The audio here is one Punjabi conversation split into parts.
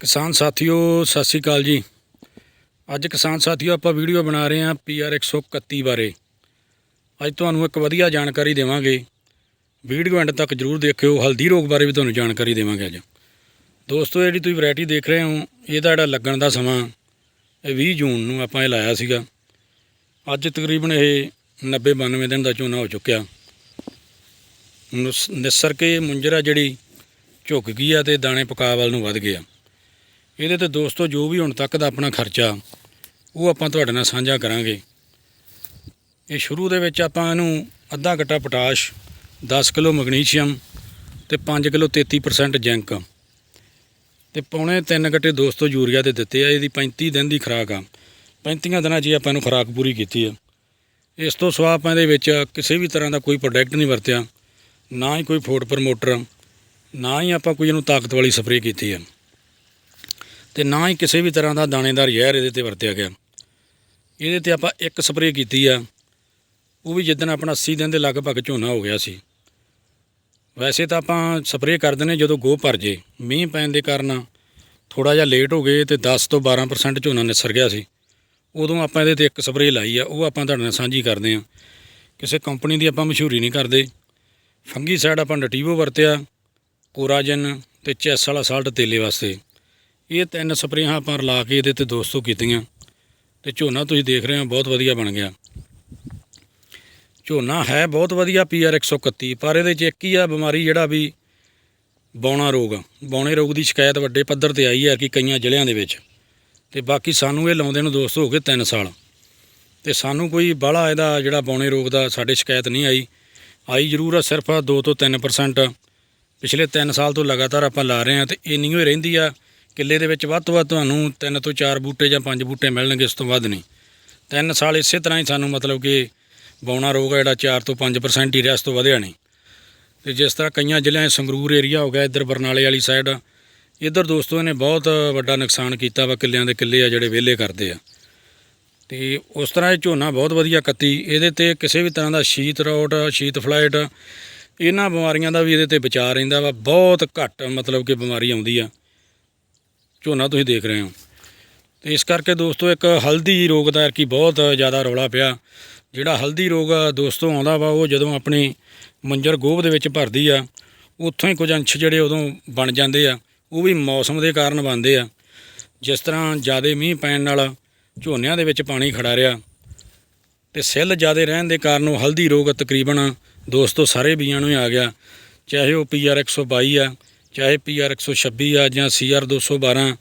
ਕਿਸਾਨ ਸਾਥੀਓ, ਸਤਿ ਸ੍ਰੀ ਅਕਾਲ ਜੀ। ਅੱਜ ਕਿਸਾਨ ਸਾਥੀਓ, ਆਪਾਂ ਵੀਡੀਓ ਬਣਾ ਰਹੇ ਹਾਂ ਪੀਆਰ 131 ਬਾਰੇ। ਅੱਜ ਤੁਹਾਨੂੰ ਇੱਕ ਵਧੀਆ ਜਾਣਕਾਰੀ ਦੇਵਾਂਗੇ। ਵੀਡੀਓ ਐਂਡ ਤੱਕ ਜਰੂਰ ਦੇਖਿਓ। ਹਲਦੀ ਰੋਗ ਬਾਰੇ ਵੀ ਤੁਹਾਨੂੰ ਜਾਣਕਾਰੀ ਦੇਵਾਂਗੇ ਅੱਜ। ਦੋਸਤੋ, ਜਿਹੜੀ ਤੁਸੀਂ ਵੈਰਾਈਟੀ ਦੇਖ ਰਹੇ ਹੋ ਇਹਦਾ ਜਿਹੜਾ ਲੱਗਣ ਦਾ ਸਮਾਂ, ਇਹ 20 ਜੂਨ ਨੂੰ ਆਪਾਂ ਇਹ ਲਾਇਆ ਸੀਗਾ। ਅੱਜ ਤਕਰੀਬਨ ਇਹ 90 92 ਦਿਨ ਦਾ ਝੋਨਾ ਹੋ ਚੁੱਕਿਆ। ਨੁਸ- ਨਿਸਰ ਕੇ ਮੁੰਜਰਾ ਜਿਹੜੀ ਝੁਕ ਗਈ ਆ ਤੇ ਦਾਣੇ ਪਕਾ ਵੱਲ ਨੂੰ ਵੱਧ ਗਿਆ। ਇਹਦੇ ਤੇ ਦੋਸਤੋ, ਜੋ ਵੀ ਹੁਣ ਤੱਕ ਦਾ ਆਪਣਾ ਖਰਚਾ, ਉਹ ਆਪਾਂ ਤੁਹਾਡੇ ਨਾਲ ਸਾਂਝਾ ਕਰਾਂਗੇ। ਇਹ ਸ਼ੁਰੂ ਦੇ ਵਿੱਚ ਆਪਾਂ ਇਹਨੂੰ ਅੱਧਾ ਗੱਟਾ ਪੋਟਾਸ਼ 10 ਕਿਲੋ ਮੈਗਨੀਸ਼ੀਅਮ ਤੇ 5 ਕਿਲੋ 33% ਜ਼ਿੰਕ। ਤੇ ਪੌਣੇ 3 ਗੱਟੇ ਦੋਸਤੋ ਯੂਰੀਆ ਦੇ ਦਿੱਤੇ ਆ, ਇਹਦੀ 35 ਦਿਨ ਦੀ ਖੁਰਾਕ ਆ। 35 ਦਿਨਾਂ 'ਚ ਹੀ ਆਪਾਂ ਇਹਨੂੰ ਖੁਰਾਕ ਪੂਰੀ ਕੀਤੀ ਆ। ਇਸ ਤੋਂ ਸਿਵਾ ਆਪਾਂ ਇਹਦੇ ਵਿੱਚ ਕਿਸੇ ਵੀ ਤਰ੍ਹਾਂ ਦਾ ਕੋਈ ਪ੍ਰੋਡਕਟ ਨਹੀਂ ਵਰਤਿਆ, ਨਾ ਹੀ ਕੋਈ ਫੂਡ ਪ੍ਰਮੋਟਰ, ਨਾ ਹੀ ਆਪਾਂ ਕੋਈ ਇਹਨੂੰ ਤਾਕਤ ਵਾਲੀ ਸਪਰੇਅ ਕੀਤੀ ਆ। ਤੇ ਨਾ ਹੀ ਕਿਸੇ ਵੀ ਤਰ੍ਹਾਂ ਦਾ ਦਾਣੇਦਾਰ ਜ਼ਹਿਰ ਇਹਦੇ ਤੇ ਵਰਤਿਆ ਗਿਆ। ਇਹਦੇ ਤੇ ਆਪਾਂ ਇੱਕ ਸਪਰੇਅ ਕੀਤੀ ਆ। ਉਹ ਵੀ ਜਿੱਦਣ ਆਪਣਾ 80 ਦਿਨ ਦੇ ਲਗਭਗ ਝੋਨਾ ਹੋ ਗਿਆ ਸੀ। ਵੈਸੇ ਤਾਂ ਆਪਾਂ ਸਪਰੇਅ ਕਰ ਦਿੰਦੇ ਜਦੋਂ ਗੋਹ ਭਰ ਜੇ। ਮੀਂਹ ਪੈਣ ਦੇ ਕਾਰਨ ਥੋੜਾ ਜਿਹਾ ਲੇਟ ਹੋ ਗਏ ਤੇ 10 ਤੋਂ 12% ਝੋਨਾ ਨਿਸਰ ਗਿਆ ਸੀ। ਉਦੋਂ ਆਪਾਂ ਇਹਦੇ ਤੇ ਇੱਕ ਸਪਰੇਅ ਲਾਈ ਆ। ਉਹ ਆਪਾਂ ਤੁਹਾਡੇ ਨਾਲ ਸਾਂਝੀ ਕਰਦੇ ਆ ਕਿਸੇ ਕੰਪਨੀ ਦੀ ਆਪਾਂ ਮਸ਼ਹੂਰੀ ਨਹੀਂ ਕਰਦੇ। ਫੰਗੀ ਸਾਈਡ ਆਪਾਂ ਨਟੀਵੋ ਵਰਤਿਆ। ਕੋਰਾਜਨ ਤੇ ਚੈਸ ਵਾਲਾ ਸਾਲਟ ਤੇਲੇ ਵਾਸਤੇ। ਇਹ ਤਿੰਨ ਸਪਰੇਹਾਂ ਆਪਾਂ ਰਲਾ ਕੇ ਇਹਦੇ ਤੇ ਦੋਸਤੋ ਕੀਤੀਆਂ ਤੇ ਝੋਨਾ ਤੁਸੀਂ ਦੇਖ ਰਹੇ ਹੋ, ਬਹੁਤ ਵਧੀਆ ਬਣ ਗਿਆ। ਝੋਨਾ ਹੈ ਬਹੁਤ ਵਧੀਆ ਪੀਆਰ 131 ਪਰ ਇਹਦੇ 'ਚ ਇੱਕ ਹੀ ਆ ਬਿਮਾਰੀ ਜਿਹੜਾ ਵੀ ਬੌਣਾ ਰੋਗ ਬੌਣੇ ਰੋਗ ਦੀ ਸ਼ਿਕਾਇਤ ਵੱਡੇ ਪੱਧਰ ਤੇ ਆਈ ਹੈ ਕਿ ਕਈਆਂ ਜ਼ਿਲ੍ਹਿਆਂ ਦੇ ਵਿੱਚ। ਤੇ ਬਾਕੀ ਸਾਨੂੰ ਇਹ ਲਾਉਂਦੇ ਨੂੰ ਦੋਸਤ ਹੋ ਗਏ 3 ਸਾਲ। ਤੇ ਸਾਨੂੰ ਕੋਈ ਬਾਹਲਾ ਇਹਦਾ ਜਿਹੜਾ ਬੌਣੇ ਰੋਗ ਦਾ ਸਾਡੇ ਸ਼ਿਕਾਇਤ ਨਹੀਂ ਆਈ। ਆਈ ਜ਼ਰੂਰ ਆ, ਸਿਰਫ 2 ਤੋਂ 3% ਪਿਛਲੇ 3 ਸਾਲ ਤੋਂ ਲਗਾਤਾਰ ਆਪਾਂ ਲਾ ਰਹੇ ਹਾਂ ਤੇ ਇੰਨੀ ਹੋਈ ਰਹਿੰਦੀ ਆ। ਕਿੱਲੇ ਦੇ ਵਿੱਚ ਵੱਧ ਤੋਂ ਵੱਧ ਤੁਹਾਨੂੰ ਤਿੰਨ ਤੋਂ ਚਾਰ ਬੂਟੇ ਜਾਂ ਪੰਜ ਬੂਟੇ ਮਿਲਣਗੇ ਇਸ ਤੋਂ ਵੱਧ ਨਹੀਂ। ਤਿੰਨ ਸਾਲ ਇਸੇ ਤਰ੍ਹਾਂ ਹੀ ਸਾਨੂੰ ਮਤਲਬ ਕਿ ਬੌਣਾ ਰੋਗ ਆ ਜਿਹੜਾ 4 ਤੋਂ 5% ਹੀ ਰਿਹਾ, ਇਸ ਤੋਂ ਵਧਿਆ ਨਹੀਂ। ਤੇ ਜਿਸ ਤਰ੍ਹਾਂ ਕਈਆਂ ਜ਼ਿਲ੍ਹਿਆਂ ਸੰਗਰੂਰ ਏਰੀਆ ਹੋ ਗਿਆ, ਇੱਧਰ ਬਰਨਾਲੇ ਵਾਲੀ ਸਾਈਡ ਇੱਧਰ ਦੋਸਤੋ ਇਹਨੇ ਬਹੁਤ ਵੱਡਾ ਨੁਕਸਾਨ ਕੀਤਾ ਵਾ ਕਿੱਲਿਆਂ ਦੇ ਕਿੱਲੇ ਆ ਜਿਹੜੇ ਵਿਹਲੇ ਕਰਦੇ ਆ। ਤੇ ਉਸ ਤਰ੍ਹਾਂ ਇਹ ਝੋਨਾ ਬਹੁਤ ਵਧੀਆ ਕੱਤੀ, ਇਹਦੇ ਤੇ ਕਿਸੇ ਵੀ ਤਰ੍ਹਾਂ ਦਾ ਸ਼ੀਤ ਰੋਟ, ਸ਼ੀਤ ਫਲਾਈਟ, ਇਹਨਾਂ ਬਿਮਾਰੀਆਂ ਦਾ ਵੀ ਇਹਦੇ ਤੇ ਬਚਾਅ ਰਹਿੰਦਾ ਵਾ, ਬਹੁਤ ਘੱਟ ਮਤਲਬ ਕਿ ਬਿਮਾਰੀ ਆਉਂਦੀ ਆ। ਝੋਨਾ ਤੁਸੀਂ ਦੇਖ ਰਹੇ ਹੋ। ਤੇ ਇਸ ਕਰਕੇ ਦੋਸਤੋ ਇੱਕ ਹਲਦੀ ਰੋਗ ਦਾ ਕੀ ਬਹੁਤ ਜ਼ਿਆਦਾ ਰੌਲਾ ਪਿਆ। ਜਿਹੜਾ ਹਲਦੀ ਰੋਗ ਆ ਦੋਸਤੋ ਆਉਂਦਾ ਵਾ, ਉਹ ਜਦੋਂ ਆਪਣੀ ਮੰਜਰ ਗੋਭ ਦੇ ਵਿੱਚ ਭਰਦੀ ਆ, ਉੱਥੋਂ ਹੀ ਕੁਝ ਅੰਸ਼ ਜਿਹੜੇ ਉਦੋਂ ਬਣ ਜਾਂਦੇ ਆ, ਉਹ ਵੀ ਮੌਸਮ ਦੇ ਕਾਰਨ ਬਣਦੇ ਆ। ਜਿਸ ਤਰ੍ਹਾਂ ਜ਼ਿਆਦਾ ਮੀਂਹ ਪੈਣ ਨਾਲ ਝੋਨਿਆਂ ਦੇ ਵਿੱਚ ਪਾਣੀ ਖੜਾ ਰਿਹਾ। ਤੇ ਸਿੱਲ ਜ਼ਿਆਦਾ ਰਹਿਣ ਦੇ ਕਾਰਨ ਉਹ ਹਲਦੀ ਰੋਗ ਤਕਰੀਬਨ ਦੋਸਤੋ ਸਾਰੇ ਬੀਆਂ ਨੂੰ ਹੀ ਆ ਗਿਆ। ਚਾਹੇ ਉਹ ਪੀਆਰ 122 ਆ ਚਾਹੇ ਪੀਆਰ 126 ਆ ਜਾਂ ਸੀਆਰ 212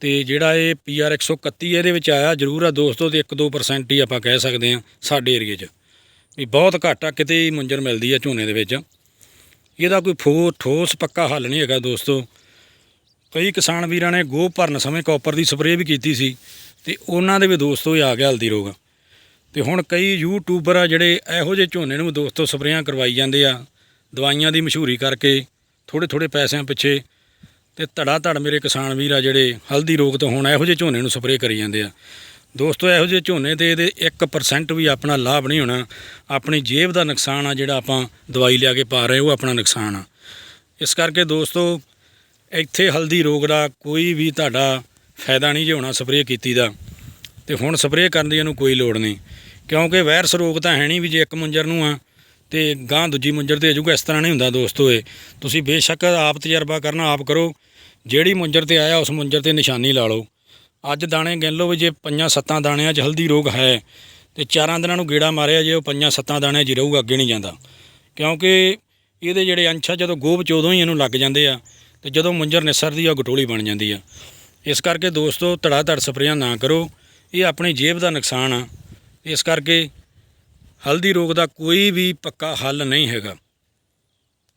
ਤੇ ਜਿਹੜਾ ਇਹ ਪੀਆਰ 131 ਇਹਦੇ ਵਿੱਚ ਆਇਆ, ਜ਼ਰੂਰ ਆ ਦੋਸਤੋ, ਤੇ 1-2% ਹੀ ਆਪਾਂ ਕਹਿ ਸਕਦੇ ਆ ਸਾਡੇ ਏਰੀਏ 'ਚ। ਵੀ ਬਹੁਤ ਘੱਟ ਆ, ਕਿਤੇ ਹੀ ਮੁੰਜਰ ਮਿਲਦੀ ਆ ਝੋਨੇ ਦੇ ਵਿੱਚ। ਇਹਦਾ ਕੋਈ ਫੋ ਠੋਸ ਪੱਕਾ ਹੱਲ ਨਹੀਂ ਹੈਗਾ ਦੋਸਤੋ। ਕਈ ਕਿਸਾਨ ਵੀਰਾਂ ਨੇ ਗੋਹ ਭਰਨ ਸਮੇਂ ਕਾਪਰ ਦੀ ਸਪਰੇਅ ਵੀ ਕੀਤੀ ਸੀ, ਤੇ ਉਹਨਾਂ ਦੇ ਵੀ ਦੋਸਤੋ ਹੀ ਆ ਗਿਆ ਹਲਦੀ ਰੋਗ। ਤੇ ਹੁਣ ਕਈ ਯੂਟਿਊਬਰ ਆ ਜਿਹੜੇ ਇਹੋ ਜਿਹੇ ਝੋਨੇ ਨੂੰ ਦੋਸਤੋ ਸਪਰੇਆਂ ਕਰਵਾਈ ਜਾਂਦੇ ਆ, ਦਵਾਈਆਂ ਦੀ ਮਸ਼ਹੂਰੀ ਕਰਕੇ। ਥੋੜੇ ਥੋੜੇ ਪੈਸਿਆਂ ਪਿੱਛੇ ਤੇ ਧੜਾ ਧੜ ਮੇਰੇ ਕਿਸਾਨ ਵੀਰ ਆ ਜਿਹੜੇ ਹਲਦੀ ਰੋਗ ਤੋਂ ਹੁਣ ਇਹੋ ਜਿਹੇ ਝੋਨੇ ਨੂੰ ਸਪਰੇਅ ਕਰੀ ਜਾਂਦੇ ਆ। ਦੋਸਤੋ, ਇਹੋ ਜਿਹੇ ਝੋਨੇ ਤੇ ਇਹਦੇ 1% ਵੀ ਆਪਣਾ ਲਾਭ ਨਹੀਂ ਹੋਣਾ। ਆਪਣੀ ਜੇਬ ਦਾ ਨੁਕਸਾਨ ਆ ਜਿਹੜਾ ਆਪਾਂ ਦਵਾਈ ਲਿਆ ਕੇ ਪਾ ਰਹੇ, ਉਹ ਆਪਣਾ ਨੁਕਸਾਨ ਆ। ਇਸ ਕਰਕੇ ਦੋਸਤੋ, ਇੱਥੇ ਹਲਦੀ ਰੋਗ ਦਾ ਕੋਈ ਵੀ ਤੁਹਾਡਾ ਫਾਇਦਾ ਨਹੀਂ ਜੇ ਹੋਣਾ ਸਪਰੇਅ ਕੀਤੀ ਦਾ। ਤੇ ਹੁਣ ਸਪਰੇਅ ਕਰਨ ਦੀ ਇਹਨੂੰ ਕੋਈ ਲੋੜ ਨਹੀਂ। ਕਿਉਂਕਿ ਵਾਇਰਸ ਰੋਗ ਤਾਂ ਹੈ ਨਹੀਂ ਵੀ ਜੇ ਇੱਕ ਮੁੰਜਰ ਨੂੰ ਆ ਤੇ ਗਾਂ ਦੂਜੀ ਮੁੰਜਰ ਤੇ ਆਜੂਗਾ, ਇਸ ਤਰ੍ਹਾਂ ਨਹੀਂ ਹੁੰਦਾ ਦੋਸਤੋ ਇਹ। ਤੁਸੀਂ ਬੇਸ਼ੱਕ ਆਪ ਤਜਰਬਾ ਕਰਨਾ, ਆਪ ਕਰੋ। ਜਿਹੜੀ ਮੁੰਜਰ ਤੇ ਆਇਆ, ਉਸ ਮੁੰਜਰ ਤੇ ਨਿਸ਼ਾਨੀ ਲਾ ਲਓ। ਅੱਜ ਦਾਣੇ ਗਿਣ ਲਓ ਵੀ ਜੇ ਪੰਜਾਂ ਸੱਤਾਂ ਦਾਣਿਆਂ 'ਚ ਹਲਦੀ ਰੋਗ ਹੈ, ਤੇ ਚਾਰਾਂ ਦਿਨਾਂ ਨੂੰ ਗੇੜਾ ਮਾਰਿਆ ਜੇ ਉਹ ਪੰਜਾਂ ਸੱਤਾਂ ਦਾਣਿਆਂ 'ਚ ਰਹੂਗਾ, ਅੱਗੇ ਨਹੀਂ ਜਾਂਦਾ। ਕਿਉਂਕਿ ਇਹਦੇ ਜਿਹੜੇ ਅੰਸ਼ ਆ, ਜਦੋਂ ਗੋਭ 'ਚ ਉਦੋਂ ਹੀ ਇਹਨੂੰ ਲੱਗ ਜਾਂਦੇ ਆ, ਤੇ ਜਦੋਂ ਮੁੰਜਰ ਨਿਸਰਦੀ ਆ, ਉਹ ਗਟੋਲੀ ਬਣ ਜਾਂਦੀ ਆ। ਇਸ ਕਰਕੇ ਦੋਸਤੋ ਧੜਾ ਧੜ ਸਪਰੇਆਂ ਨਾ ਕਰੋ। ਇਹ ਆਪਣੀ ਜੇਬ ਦਾ ਨੁਕਸਾਨ ਆ। ਇਸ ਕਰਕੇ ਹਲਦੀ ਰੋਗ ਦਾ ਕੋਈ ਵੀ ਪੱਕਾ ਹੱਲ ਨਹੀਂ ਹੈਗਾ।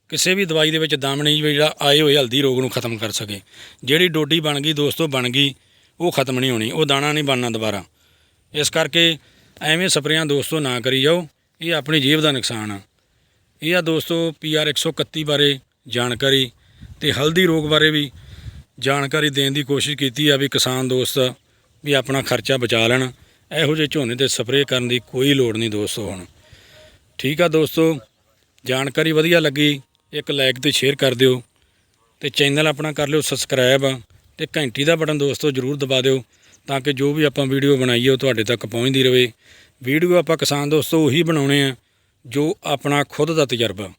ਕਿਸੇ ਵੀ ਦਵਾਈ ਦੇ ਵਿੱਚ ਦਮ ਨਹੀਂ ਜਿਹੜਾ ਆਏ ਹੋਏ ਹਲਦੀ ਰੋਗ ਨੂੰ ਖਤਮ ਕਰ ਸਕੇ। ਜਿਹੜੀ ਡੋਡੀ ਬਣ ਗਈ, ਦੋਸਤੋ ਬਣ ਗਈ, ਉਹ ਖਤਮ ਨਹੀਂ ਹੋਣੀ, ਉਹ ਦਾਣਾ ਨਹੀਂ ਬਣਨਾ ਦੁਬਾਰਾ। ਇਸ ਕਰਕੇ ਐਵੇਂ ਸਪਰੇਆਂ ਦੋਸਤੋ ਨਾ ਕਰੀ ਜਾਓ, ਇਹ ਆਪਣੀ ਜੇਬ ਦਾ ਨੁਕਸਾਨ ਆ। ਇਹ ਆ ਦੋਸਤੋ ਪੀਆਰ 131 ਬਾਰੇ ਜਾਣਕਾਰੀ ਤੇ ਹਲਦੀ ਰੋਗ ਬਾਰੇ ਵੀ ਜਾਣਕਾਰੀ ਦੇਣ ਦੀ ਕੋਸ਼ਿਸ਼ ਕੀਤੀ ਆ ਵੀ ਕਿਸਾਨ ਦੋਸਤ ਵੀ ਆਪਣਾ ਖਰਚਾ ਬਚਾ ਲੈਣ। ਇਹੋ ਜਿਹੇ ਝੋਨੇ ਤੇ ਸਪਰੇਅ ਕਰਨ ਦੀ ਕੋਈ ਲੋੜ ਨਹੀਂ ਦੋਸਤੋ ਹੁਣ। ਠੀਕ ਆ ਦੋਸਤੋ, ਜਾਣਕਾਰੀ ਵਧੀਆ ਲੱਗੀ, ਇੱਕ ਲਾਈਕ ਤੇ ਸ਼ੇਅਰ ਕਰ ਦਿਓ ਤੇ ਚੈਨਲ ਆਪਣਾ ਕਰ ਲਿਓ ਸਬਸਕ੍ਰਾਈਬ ਤੇ ਘੰਟੀ ਦਾ ਬਟਨ ਦੋਸਤੋ ਜਰੂਰ ਦਬਾ ਦਿਓ ਤਾਂ ਕਿ ਜੋ ਵੀ ਆਪਾਂ ਵੀਡੀਓ ਬਣਾਈਏ ਉਹ ਤੁਹਾਡੇ ਤੱਕ ਪਹੁੰਚਦੀ ਰਹੇ ਵੀਡੀਓ ਆਪਾਂ ਕਿਸਾਨ ਦੋਸਤੋ ਉਹੀ ਬਣਾਉਣੇ ਆ ਜੋ ਆਪਣਾ ਖੁਦ ਦਾ ਤਜਰਬਾ।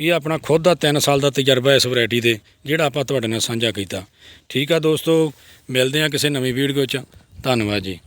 ਇਹ ਆਪਣਾ ਖੁਦ ਦਾ 3 ਸਾਲ ਦਾ ਤਜਰਬਾ ਇਸ ਵੈਰਾਈਟੀ ਦੇ, ਜਿਹੜਾ ਆਪਾਂ ਤੁਹਾਡੇ ਨਾਲ ਸਾਂਝਾ ਕੀਤਾ। ਠੀਕ ਆ ਦੋਸਤੋ, ਮਿਲਦੇ ਆ ਕਿਸੇ ਨਵੀਂ ਵੀਡੀਓ 'ਚ। ਧੰਨਵਾਦ ਜੀ।